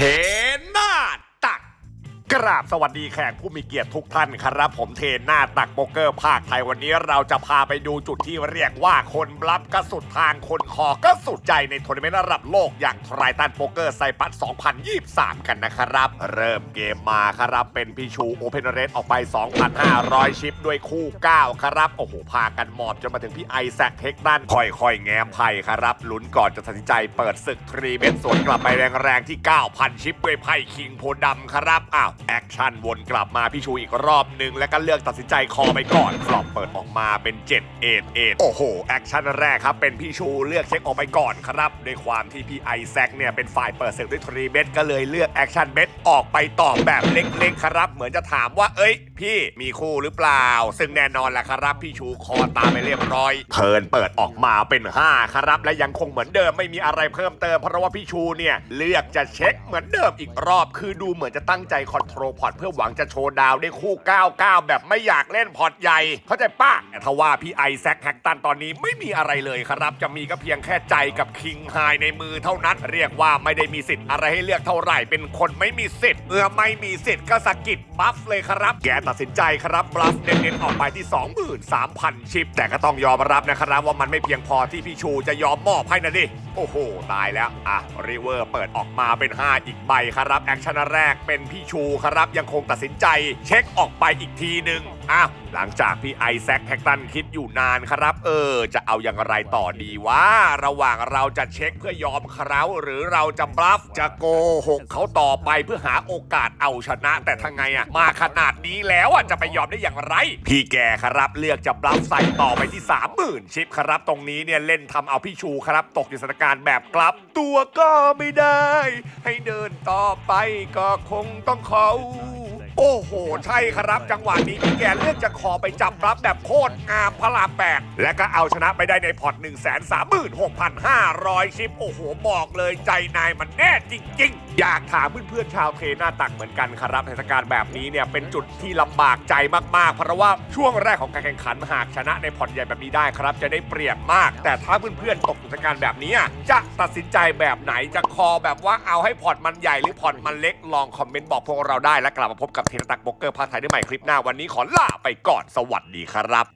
Okay. กราบสวัสดีแขกผู้มีเกียรติทุกท่านครับผมเทนหน้าตักโป๊กเกอร์ภาคไทยวันนี้เราจะพาไปดูจุดที่เรียกว่าคนบลับก็สุดทางคนคอก็สุดใจในทัวร์นาเมนต์ระดับโลกอย่างทรายตันโป๊กเกอร์ไซปัส 2023 กันนะครับ เริ่มเกมมาครับเป็นพี่ชูโอเพนเรสออกไป 2,500 ชิปด้วยคู่ 9 ครับ โอ้โห พากันหมอบจนมาถึงพี่ไอแซคเทคดันค่อยๆ แง้มไพ่ครับลุ้นก่อนจะตัดสินใจเปิดศึกทรีเบนสวนกลับไปแรงๆที่ 9,000 ชิปด้วยไพ่คิงโพดำครับอ้าวแอคชั่นวนกลับมาพี่ชูอีกรอบหนึ่งแล้วก็เลือกตัดสินใจคอไปก่อนฟลอปเปิดออกมาเป็น7เอ็ดเอ็ดโอ้โห แอคชั่นแรกครับ เป็นพี่ชูเลือกเช็คออกไปก่อนครับด้วยความที่พี่ไอแซคเนี่ยเป็นฝ่ายเปิดศึกด้วยทรีเบสก็เลยเลือกแอคชั่นเบสออกไปตอบแบบเล็กๆครับ เหมือนจะถามว่าเอ้ย พี่มีคู่หรือเปล่า ซึ่งแน่นอนแหละครับ พี่ชูคอตามไปเรียบร้อยเทิร์นเปิดออกมาเป็น 5 ครับ และยังคงเหมือนเดิมไม่มีอะไรเพิ่มเติม เพราะว่าพี่ชูเนี่ย เลือกจะเช็คเหมือนเดิมอีกรอบ คือดูเหมือนจะตั้งใจคอนโทรลพอร์ตเพื่อหวังจะโชว์ดาวได้คู่ 99 แบบไม่อยากเล่นพอร์ตใหญ่ เข้าใจป้าแต่ทว่าพี่ไอแซคแฮกตันตอนนี้ไม่มีอะไรเลยครับจะมีก็เพียงแค่ใจกับคิงไฮในมือเท่านั้น เรียกว่าไม่ได้มีสิทธิ์อะไรให้เลือกเท่าไหร่เป็นคนไม่มีสิทธิ์เมื่อไม่มีสิทธิ์ก็สะกิดบัฟเลยครับแกตัดสินใจครับบลัฟเน้นๆออกไปที่ 23,000 ชิป แต่ก็ต้องยอมรับนะครับว่ามันไม่เพียงพอที่พี่ชูจะยอมมอบให้นะดิ โอ้โห ตายแล้ว อะริเวอร์เปิดออกมาเป็น 5 อีกใบครับ แอคชั่นแรกเป็นพี่ชูครับ ยังคงตัดสินใจ เช็คออกไปอีกทีหนึ่งอะหลังจากพี่ไอแซคแฮกตันคิดอยู่นานครับ เออ จะเอาอย่างไรต่อดีวะระหว่างเราจะเช็คเพื่อยอมเขาหรือเราจะบลัฟจะโกหกเขาต่อไปเพื่อหาโอกาสเอาชนะ แต่ทั้งไงอะมาขนาดนี้แล้วอะจะไปยอมได้อย่างไร พี่แกครับเลือกจะบลัฟใส่ต่อไปที่30,000ชิปครับ ตรงนี้เนี่ยเล่นทำเอาพี่ชูครับ ตกอยู่สถานการแบบกลับตัวก็ไม่ได้ ให้เดินต่อไปก็คงต้องขอ โอ้โห ใช่ครับจังหวะนี้พี่แกเลือกจะขอไปจับรับแบบโคตรงามพระรามแปดและก็เอาชนะไปได้ในพอร์ต1 3 6 5 0 0 ชิป โอ้โห บอกเลยใจนายมันแน่จริง ๆ อยากถามเพื่อนๆชาวเทหน้าตักเหมือนกันครับสถานการณ์แบบนี้เนี่ยเป็นจุดที่ลำบากใจมากๆ เพราะว่าช่วงแรกของการแข่งขันหากชนะในพอร์ตใหญ่แบบนี้ได้ครับ จะได้เปรียบมาก แต่ถ้าเพื่อนๆตกสถานการณ์แบบนี้จะตัดสินใจแบบไหนจะคอแบบว่าเอาให้พอร์ตมันใหญ่หรือพอร์ตมันเล็กลองคอมเมนต์บอกพวกเราได้และกลับมาพบกันบเทนตักโบกเกอร์พาไทยได้ใหม่คลิปหน้าวันนี้ขอลาไปก่อนสวัสดีครับ